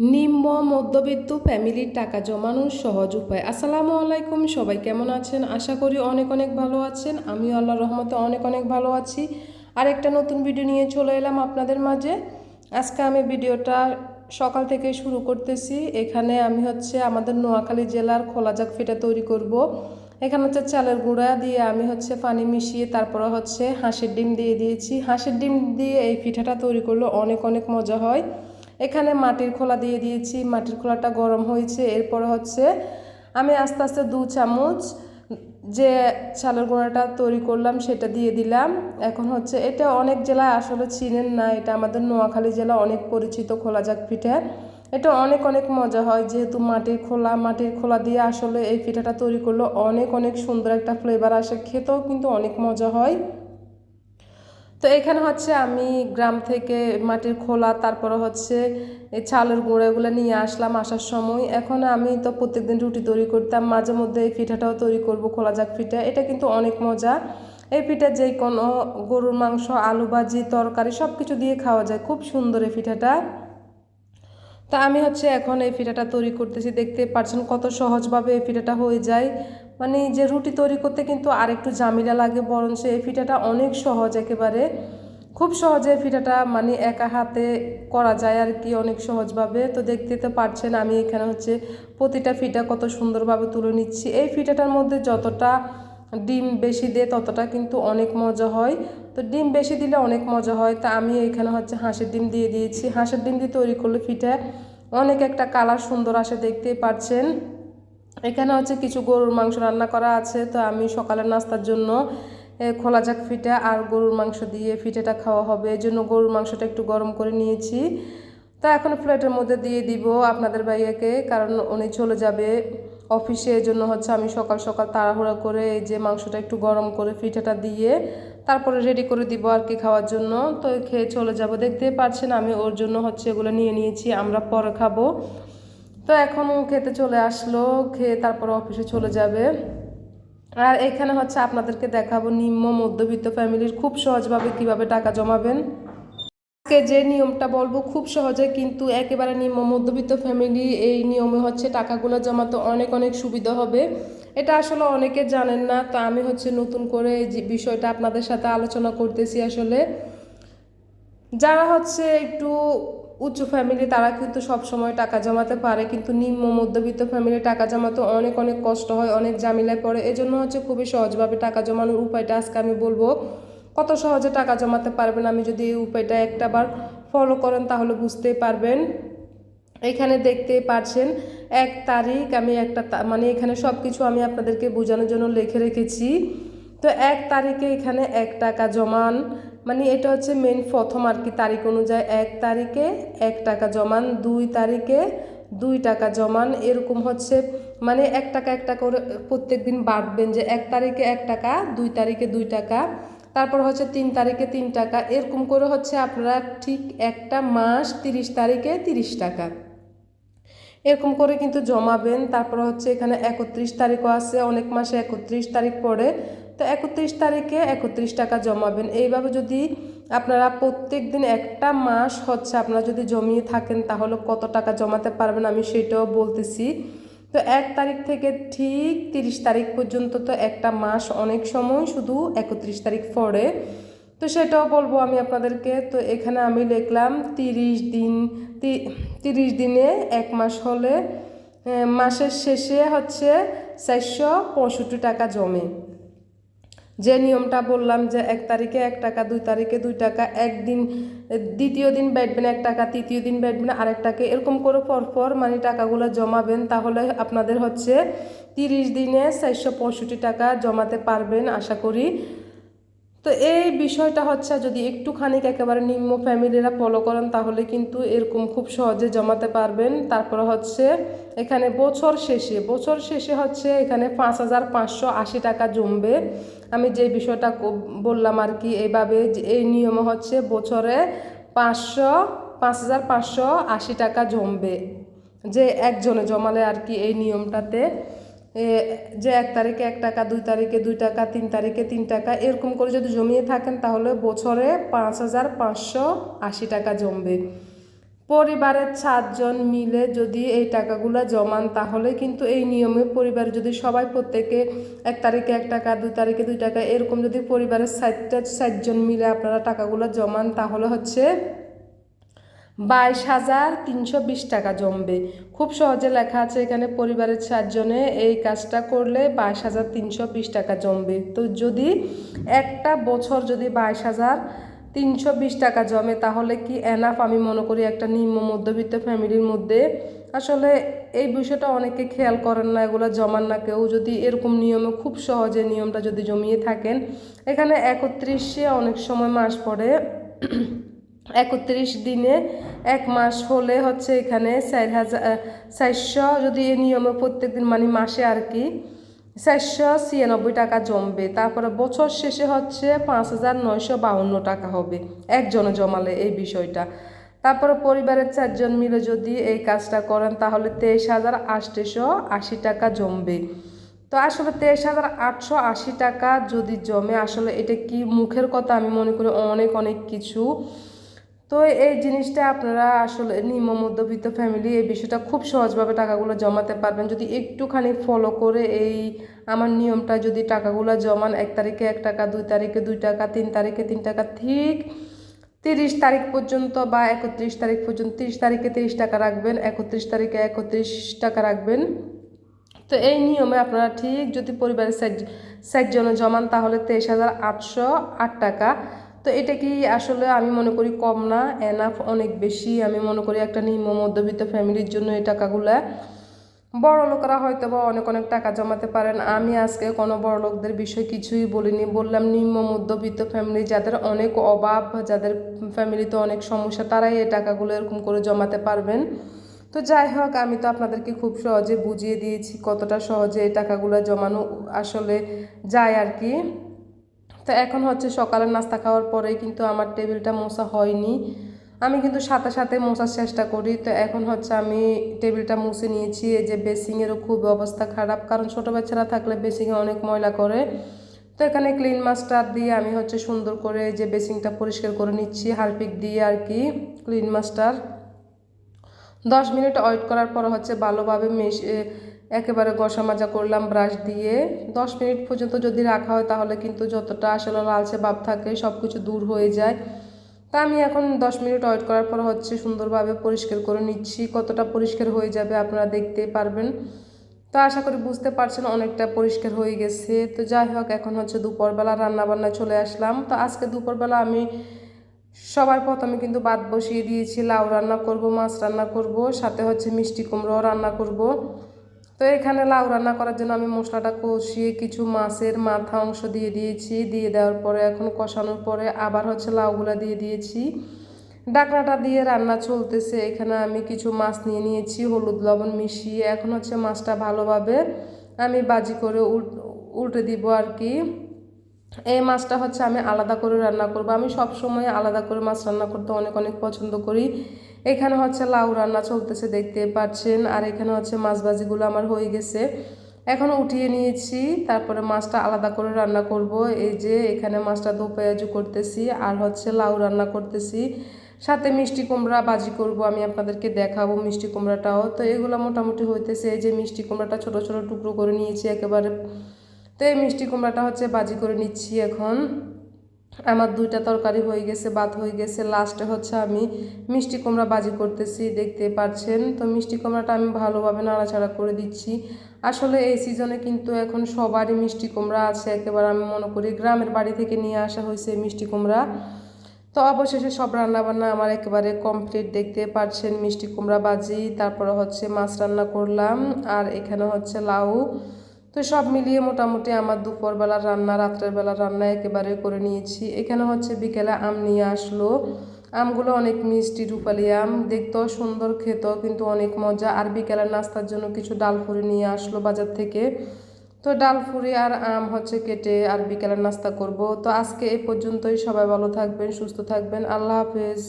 নিম্ন মধ্যবিত্ত ফ্যামিলির টাকা জমানোর সহজ উপায়। আসসালামু আলাইকুম, সবাই কেমন আছেন? আশা করি অনেক অনেক ভালো আছেন। আমি আল্লাহ রহমতে অনেক অনেক ভালো আছি। আর একটা নতুন ভিডিও নিয়ে চলে এলাম আপনাদের মাঝে। আজকে আমি ভিডিওটা সকাল থেকে শুরু করতেছি। এখানে আমি হচ্ছে আমাদের নোয়াখালী জেলার খোলাজাক ফিটা তৈরি করব। এখানে হচ্ছে চালের গুঁড়া দিয়ে আমি হচ্ছে পানি মিশিয়ে তারপরে হচ্ছে হাঁসের ডিম দিয়ে দিয়েছি। হাঁসের ডিম দিয়ে এই পিঠাটা তৈরি করলে অনেক অনেক মজা হয়। এখানে মাটির খোলা দিয়ে দিয়েছি, মাটির খোলাটা গরম হয়েছে। এরপরে হচ্ছে আমি আস্তে আস্তে দু চামচ যে চালের গুঁড়াটা তৈরি করলাম সেটা দিয়ে দিলাম। এখন হচ্ছে এটা অনেক জেলায় আসলে চিনেন না, এটা আমাদের নোয়াখালী জেলা অনেক পরিচিত খোলা যাক পিঠা। এটা অনেক অনেক মজা হয়, যেহেতু মাটির খোলা মাটির খোলা দিয়ে আসলে এই পিঠাটা তৈরি করলে অনেক অনেক সুন্দর একটা ফ্লেভার আসে, খেতেও কিন্তু অনেক মজা হয়। তো এখানে হচ্ছে আমি গ্রাম থেকে মাটির খোলা, তারপরে হচ্ছে এই চালের গুঁড়ো এগুলো নিয়ে আসলাম আসার সময়। এখন আমি তো প্রত্যেকদিন রুটি তৈরি করতাম, মাঝে মধ্যে এই পিঠাটাও তৈরি করব, খোলা যাক পিঠা। এটা কিন্তু অনেক মজা। এই পিঠা যে কোনো গরুর মাংস, আলু ভাজি, তরকারি সব কিছু দিয়ে খাওয়া যায়। খুব সুন্দর এই পিঠাটা। তা আমি হচ্ছে এখন এই পিঠাটা তৈরি করতেছি। দেখতে পাচ্ছেন কত সহজভাবে এই পিঠাটা হয়ে যায়। মানে যে রুটি তৈরি করতে কিন্তু আর একটু জামিলা লাগে, বরঞ্চ এই পিঠাটা অনেক সহজ একেবারে। খুব সহজে পিঠাটা মানে একা হাতে করা যায় আর কি অনেক সহজভাবে। তো দেখতে তো পারছেন আমি এখানে হচ্ছে প্রতিটা ফিটা কত সুন্দরভাবে তুলে নিচ্ছি। এই ফিটাটার মধ্যে যতটা ডিম বেশি দেয় ততটা কিন্তু অনেক মজা হয়। তো ডিম বেশি দিলে অনেক মজা হয়। তা আমি এখানে হচ্ছে হাঁসের ডিম দিয়ে দিয়েছি। হাঁসের ডিম দিয়ে তৈরি করলে ফিটা অনেক একটা কালার সুন্দর আসে, দেখতেই পাচ্ছেন। এখানে হচ্ছে কিছু গরুর মাংস রান্না করা আছে। তো আমি সকালের নাস্তার জন্য খোলা যাক ফিটা আর গরুর মাংস দিয়ে ফিটেটা খাওয়া হবে। এই জন্য গরুর মাংসটা একটু গরম করে নিয়েছি। তা এখন প্লেটের মধ্যে দিয়ে দিব আপনাদের ভাইয়াকে, কারণ উনি চলে যাবে। অফিসে, এই জন্য হচ্ছে আমি সকাল সকাল তাড়াহুড়া করে এই যে মাংসটা একটু গরম করে পিঠাটা দিয়ে তারপরে রেডি করে দিব আর কি খাওয়ার জন্য। তো খেয়ে চলে যাব। দেখতে পাচ্ছেন আমি ওর জন্য হচ্ছে এগুলো নিয়ে নিয়েছি, আমরা পরে খাব। তো এখন খেতে চলে আসলো, খেয়ে তারপরে অফিসে চলে যাবে। আর এখানে হচ্ছে আপনাদেরকে দেখাবো নিম্ন, মধ্যবিত্ত ফ্যামিলির খুব সহজভাবে কীভাবে টাকা জমাবেন। আজকে যে নিয়মটা বলব খুব সহজে, কিন্তু একেবারে নিম্ন মধ্যবিত্ত ফ্যামিলি এই নিয়মে হচ্ছে টাকাগুলো জমাতে অনেক অনেক সুবিধা হবে। এটা আসলে অনেকে জানেন না, তো আমি হচ্ছে নতুন করে এই বিষয়টা আপনাদের সাথে আলোচনা করতেছি আসলে। যারা হচ্ছে একটু উচ্চ ফ্যামিলি তারা কিন্তু সব সময় টাকা জমাতে পারে, কিন্তু নিম্ন মধ্যবিত্ত ফ্যামিলি টাকা জমাতে অনেক অনেক কষ্ট হয়, অনেক জামিলায় পড়ে। এজন্য হচ্ছে খুবই সহজভাবে টাকা জমানোর উপায়টা আজকে আমি বলব। কত সহজে টাকা জমাতে পারবেন? আমি যদি এই উপায়টা একটাবার ফলো করেন তাহলে বুঝতেই পারবেন। এখানে দেখতে পাচ্ছেন এক তারিখ আমি একটা মানে এখানে সব কিছু আমি আপনাদেরকে বোঝানোর জন্য লিখে রেখেছি। তো এক তারিখে এখানে এক টাকা জমান মানে এটা হচ্ছে মেন প্রথম আর কি তারিখ অনুযায়ী। এক তারিখে এক টাকা জমান, দুই তারিখে দুই টাকা জমান, এরকম হচ্ছে। মানে এক টাকা এক টাকা করে প্রত্যেক দিন বাড়বেন যে এক তারিখে এক টাকা, দুই তারিখে দুই টাকা তারপর হচ্ছে তিন তারিখে তিন টাকা। এরকম করে হচ্ছে আপনারা ঠিক একটা মাস তিরিশ তারিখে তিরিশ টাকা। এরকম করে কিন্তু জমাবেন। তারপর হচ্ছে এখানে একত্রিশ তারিখও আছে, অনেক মাসে একত্রিশ তারিখ পড়ে। তো একত্রিশ তারিখে একত্রিশ টাকা জমাবেন। এইভাবে যদি আপনারা প্রত্যেক দিন একটা মাস হচ্ছে আপনারা যদি জমিয়ে থাকেন, তাহলে কত টাকা জমাতে পারবেন আমি সেটাও বলতেছি। তো এক তারিখ থেকে ঠিক তিরিশ তারিখ পর্যন্ত তো একটা মাস অনেক সময় শুধু একত্রিশ তারিখ পরে তো সেটাও বলব আমি আপনাদেরকে। তো এখানে আমি লিখলাম তিরিশ দিন তিরিশ দিনে এক মাস হলে মাসের শেষে হচ্ছে চারশো পঁয়ষট্টি টাকা জমে। যে নিয়মটা বললাম যে এক তারিখে এক টাকা, দুই তারিখে দুই টাকা, একদিন, দ্বিতীয় দিন ব্যাটবেন এক টাকা, তৃতীয় দিন ব্যাটবেন আরেক টাকা এরকম করে পরপর মানে টাকাগুলো জমাবেন, তাহলে আপনাদের হচ্ছে তিরিশ দিনে চারশো পঁয়ষট্টি টাকা জমাতে পারবেন, আশা করি। তো এই বিষয়টা হচ্ছে যদি একটুখানি একেবারে নিম্ন ফ্যামিলিরা ফলো করেন, তাহলে কিন্তু এরকম খুব সহজে জমাতে পারবেন। তারপরে হচ্ছে এখানে বছর শেষে বছর শেষে হচ্ছে এখানে পাঁচ হাজার পাঁচশো আশি টাকা জমবে। আমি যে বিষয়টা বললাম আর কি এইভাবে এই নিয়ম হচ্ছে বছরে পাঁচশো, পাঁচ হাজার পাঁচশো আশি টাকা জমবে। যে একজনে জমালে আর কি এই নিয়মটাতে। যে এক তারিখে এক টাকা, দুই তারিখে দুই টাকা, তিন তারিখে তিন টাকা, এরকম করে যদি জমিয়ে থাকেন তাহলে বছরে পাঁচ হাজার পাঁচশো আশি টাকা জমবে। পরিবারের সাতজন মিলে যদি এই টাকাগুলো জমান, তাহলে কিন্তু এই নিয়মে পরিবার যদি সবাই প্রত্যেকে এক তারিখে এক টাকা, দুই তারিখে দুই টাকা, এরকম যদি পরিবারের ষাটটা সাতজন মিলে আপনারা টাকাগুলো জমান, তাহলে হচ্ছে বাইশ হাজার তিনশো বিশ টাকা জমবে। খুব সহজে লেখা আছে এখানে পরিবারের চারজনে এই কাজটা করলে বাইশ হাজার তিনশো বিশ টাকা জমবে। তো যদি একটা বছর যদি বাইশ হাজার তিনশো বিশ টাকা জমে, তাহলে কি এনাফ আমি মনে করি একটা নিম্ন মধ্যবিত্ত ফ্যামিলির মধ্যে আসলে এই বিষয়টা অনেকে খেয়াল করেন না, এগুলো জমান না। কেউ যদি এরকম নিয়মে খুব সহজে নিয়মটা যদি জমিয়ে থাকেন, এখানে একত্রিশে অনেক সময় মাস পড়ে। একত্রিশ দিনে এক মাস হলে হচ্ছে এখানে চার হাজার চারশো যদি এই নিয়মে প্রত্যেক দিন মানে মাসে আর কি, চারশো ছিয়ানব্বই টাকা জমবে। তারপরে বছর শেষে হচ্ছে পাঁচ হাজার নয়শো বাউন্ন টাকা হবে। একজনে জমালে এই বিষয়টা। তারপরে পরিবারের চারজন মিলে যদি এই কাজটা করেন, তাহলে তেইশ হাজার আটশোশো আশি টাকা জমবে। তো আসলে তেইশ হাজার আটশো আশি টাকা যদি জমে, আসলে এটা কি মুখের কথা? আমি মনে করি অনেক অনেক কিছু। তো এই জিনিসটা আপনারা আসলে নিম্ন মধ্যবিত্ত ফ্যামিলি এই বিষয়টা খুব সহজভাবে টাকাগুলো জমাতে পারবেন। যদি একটুখানি ফলো করে এই আমার নিয়মটা যদি টাকাগুলো জমান, এক তারিখে এক টাকা, দুই তারিখে দুই টাকা, তিন তারিখে তিন টাকা, ঠিক তিরিশ তারিখ পর্যন্ত বা একত্রিশ তারিখ পর্যন্ত তিরিশ তারিখে তিরিশ টাকা রাখবেন, একত্রিশ তারিখে একত্রিশ টাকা রাখবেন। তো এই নিয়মে আপনারা ঠিক যদি পরিবারের সাইড সাইড জন্য জমান তাহলে তেইশ হাজার আটশো আট টাকা। তো এটা কি আসলে আমি মনে করি কম না? এনাফ অনেক বেশি। আমি মনে করি একটা নিম্ন মধ্যবিত্ত ফ্যামিলির জন্য এই টাকাগুলো বড় লোকেরা হয়তো বা অনেক অনেক টাকা জমাতে পারেন। আমি আজকে কোনো বড় লোকদের বিষয় কিছুই বলিনি। বললাম নিম্ন মধ্যবিত্ত ফ্যামিলি, যাদের অনেক অভাব, যাদের ফ্যামিলিতে অনেক সমস্যা, তারাই এই টাকাগুলো এরকম করে জমাতে পারবেন। তো যাই হোক, আমি তো আপনাদেরকে খুব সহজে বুঝিয়ে দিয়েছি কতটা সহজে এই টাকাগুলো জমানো আসলে যায় আর কি। তো এখন হচ্ছে সকালের নাস্তা খাওয়ার পরেই কিন্তু আমার টেবিলটা মোছা হয়নি। আমি কিন্তু সাথে সাথে মোছার চেষ্টা করি। তো এখন হচ্ছে আমি টেবিলটা মুছে নিয়েছি। এই যে বেসিংয়েরও খুব অবস্থা খারাপ। কারণ ছোটো বাচ্চারা থাকলে বেসিংয়ে অনেক ময়লা করে। তো এখানে ক্লিন মাস্টার দিয়ে আমি হচ্ছে সুন্দর করে যে বেসিংটা পরিষ্কার করে নিচ্ছি। হারপিক দিয়ে আর কি ক্লিন মাস্টার। দশ মিনিট ওয়েট করার পর হচ্ছে ভালোভাবে মেশ একেবারে গসা মাজা করলাম ব্রাশ দিয়ে। দশ মিনিট পর্যন্ত যদি রাখা হয় তাহলে কিন্তু যতটা আসলে লালচে ভাব থাকে সব কিছু দূর হয়ে যায়। তা আমি এখন দশ মিনিট ওয়েট করার পর হচ্ছে সুন্দরভাবে পরিষ্কার করে নিচ্ছি। কতটা পরিষ্কার হয়ে যাবে আপনারা দেখতে পারবেন। তো আশা করি বুঝতে পারছেন অনেকটা পরিষ্কার হয়ে গেছে। তো যাই হোক, এখন হচ্ছে দুপুরবেলা রান্নাবান্না চলে আসলাম। তো আজকে দুপুরবেলা আমি সবার প্রথমে কিন্তু ভাত বসিয়ে দিয়েছি, লাউ রান্না করব, মাছ রান্না করব, সাথে হচ্ছে মিষ্টি কুমড়োও রান্না করব। তো এখানে লাউ রান্না করার জন্য আমি মশলাটা কষিয়ে কিছু মাছের মাথা অংশ দিয়ে দিয়েছি। দিয়ে দেওয়ার পরে এখন কষানোর পরে আবার হচ্ছে লাউগুলা দিয়ে দিয়েছি। ডাকনাটা দিয়ে রান্না চলতেছে। এখানে আমি কিছু মাছ নিয়ে নিয়েছি, হলুদ লবণ মিশিয়ে। এখন হচ্ছে মাছটা ভালোভাবে আমি বাজি করে উল্টে দিব আর কি। এই মাছটা হচ্ছে আমি আলাদা করে রান্না করব। আমি সব সময় আলাদা করে মাছ রান্না করতে অনেক অনেক পছন্দ করি। এখানে হচ্ছে লাউ রান্না চলতেছে দেখতে পাচ্ছেন। আর এখানে হচ্ছে মাছ ভাজিগুলো আমার হয়ে গেছে। এখন উঠিয়ে নিয়েছি, তারপরে মাছটা আলাদা করে রান্না করব। এই যে এখানে মাছটা দো পেঁয়াজু করতেছি আর হচ্ছে লাউ রান্না করতেছি। সাথে মিষ্টি কুমড়া বাজি করব, আমি আপনাদেরকে দেখাবো মিষ্টি কুমড়াটাও। তো এগুলো মোটামুটি হইতেছে, এই যে মিষ্টি কুমড়াটা ছোট ছোট টুকরো করে নিয়েছি, একেবারে তো এই মিষ্টি কুমড়াটা হচ্ছে বাজি করে নিচ্ছি এখন। আমার দুইটা তরকারি হয়ে গেছে, ভাত হয়ে গেছে। লাস্টে হচ্ছে আমি মিষ্টি কুমড়া বাজি করতেছি, দেখতে পাচ্ছেন। তো মিষ্টি কুমড়াটা আমি ভালোভাবে নাড়াচাড়া করে দিচ্ছি। আসলে এই সিজনে কিন্তু এখন সবারই মিষ্টি কুমড়া আছে। একেবারে আমি মনে করি গ্রামের বাড়ি থেকে নিয়ে আসা হয়েছে মিষ্টি কুমড়া। তো অবশেষে সব রান্নাবান্না আমার একেবারে কমপ্লিট দেখতে পাচ্ছেন মিষ্টি কুমড়া বাজি, তারপরে হচ্ছে মাছ রান্না করলাম। আর এখানে হচ্ছে লাউ। তো সব মিলিয়ে মোটামুটি আমার দুপুরবেলার রান্না, রাত্রের বেলার রান্না একেবারে করে নিয়েছি। এখানে হচ্ছে বিকেলে আম নিয়ে আসলো। আমগুলো অনেক মিষ্টি রূপালি আম, দেখতেও সুন্দর খেত কিন্তু অনেক মজা। আর বিকেলের নাস্তার জন্য কিছু ডাল ফুরি নিয়ে আসলো বাজার থেকে। তো ডাল ফুরি আর আম হচ্ছে কেটে আর বিকেলের নাস্তা করব। তো আজকে এ পর্যন্তই। সবাই ভালো থাকবেন, সুস্থ থাকবেন। আল্লাহ হাফেজ।